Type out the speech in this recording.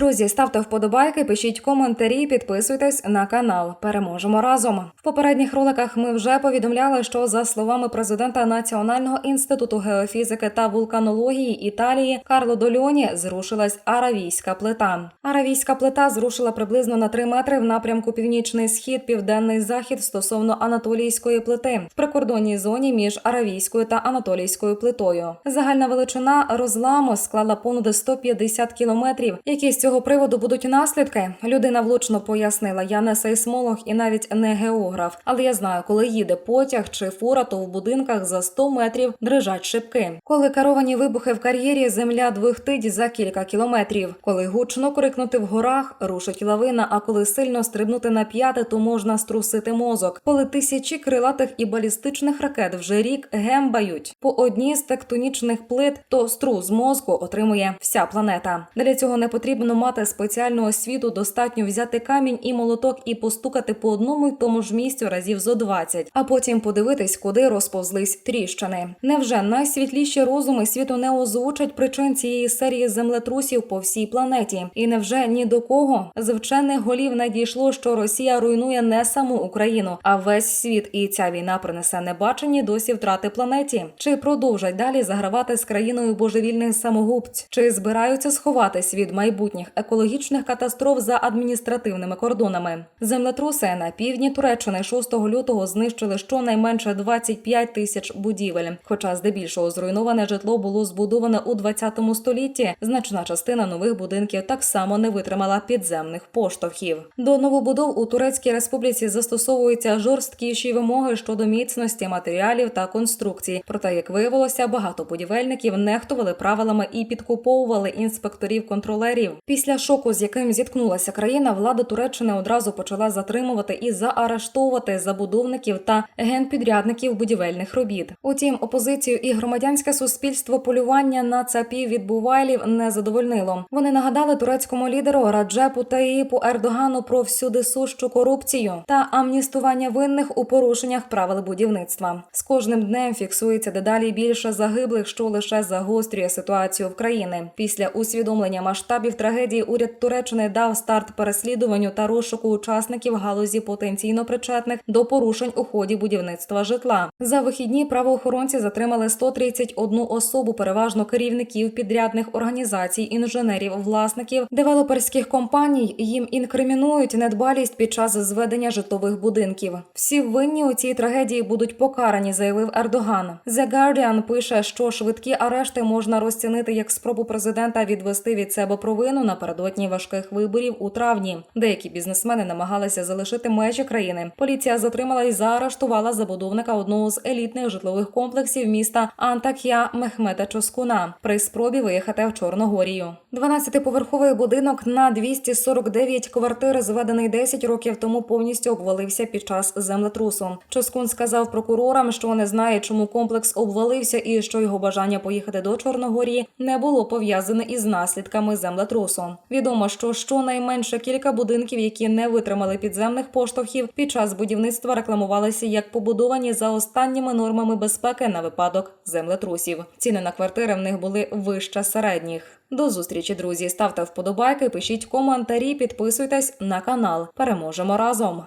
Друзі, ставте вподобайки, пишіть коментарі, підписуйтесь на канал. Переможемо разом. В попередніх роликах ми вже повідомляли, що за словами президента Національного інституту геофізики та вулканології Італії Карло Дольоні зрушилась аравійська плита. Аравійська плита зрушила приблизно на 3 метри в напрямку північний схід, південний захід стосовно Анатолійської плити в прикордонній зоні між аравійською та анатолійською плитою. Загальна величина розламу склала понад 150 кілометрів. Які з цього приводу будуть наслідки? Людина влучно пояснила: я не сейсмолог і навіть не географ, але я знаю, коли їде потяг чи фура, то в будинках за 100 метрів дрижать шибки. Коли керовані вибухи в кар'єрі, земля двихтить за кілька кілометрів. Коли гучно крикнути в горах, рушить лавина. А коли сильно стрибнути на п'яти, то можна струсити мозок. Коли тисячі крилатих і балістичних ракет вже рік гембають по одній з тектонічних плит, то струс мозку отримує вся планета. Для цього не потрібно мати спеціальну освіту. Достатньо взяти камінь і молоток і постукати по одному й тому ж місцю разів зо 20, а потім подивитись, куди розповзлись тріщини. Невже найсвітліші розуми світу не озвучать причин цієї серії землетрусів по всій планеті? І невже ні до кого з вчених голів не дійшло, що Росія руйнує не саму Україну, а весь світ, і ця війна принесе небачені досі втрати планеті? Чи продовжать далі загравати з країною божевільних самогубць? Чи збираються сховатись від майбутніх екологічних катастроф за адміністративними кордонами? Землетруси на півдні Туреччини 6 лютого знищили щонайменше 25 тисяч будівель. Хоча здебільшого зруйноване житло було збудоване у 20 столітті, значна частина нових будинків так само не витримала підземних поштовхів. До новобудов у Турецькій республіці застосовуються жорсткіші вимоги щодо міцності матеріалів та конструкцій. Проте, як виявилося, багато будівельників нехтували правилами і підкуповували інспекторів-контролерів. Після шоку, з яким зіткнулася країна, влада Туреччини одразу почала затримувати і заарештовувати забудовників та генпідрядників будівельних робіт. Утім, опозицію і громадянське суспільство полювання на цапів від бувайлів не задовольнило. Вони нагадали турецькому лідеру Раджепу Таїпу Ердогану про всюди сущу корупцію та амністування винних у порушеннях правил будівництва. З кожним днем фіксується дедалі більше загиблих, що лише загострює ситуацію в країни. Після усвідомлення масштабів трагедії уряд Туреччини дав старт переслідуванню та розшуку учасників галузі потенційно причетних до порушень у ході будівництва житла. За вихідні правоохоронці затримали 131 особу, переважно керівників підрядних організацій, інженерів, власників, девелоперських компаній. Їм інкримінують недбалість під час зведення житлових будинків. Всі винні у цій трагедії будуть покарані, заявив Ердоган. The Guardian пише, що швидкі арешти можна розцінити як спробу президента відвести від себе провину напередодні важких виборів у травні. Деякі бізнесмени намагалися залишити межі країни. Поліція затримала і заарештувала забудовника одного з елітних житлових комплексів міста Антак'я Мехмета Чоскуна при спробі виїхати в Чорногорію. 12-поверховий будинок на 249 квартир, зведений 10 років тому, повністю обвалився під час землетрусу. Чоскун сказав прокурорам, що не знає, чому комплекс обвалився, і що його бажання поїхати до Чорногорії не було пов'язане із наслідками землетрусу. Відомо, що щонайменше кілька будинків, які не витримали підземних поштовхів, під час будівництва рекламувалися як побудовані за останніми нормами безпеки на випадок землетрусів. Ціни на квартири в них були вище середніх. До зустрічі, друзі. Ставте вподобайки, пишіть коментарі, підписуйтесь на канал. Переможемо разом.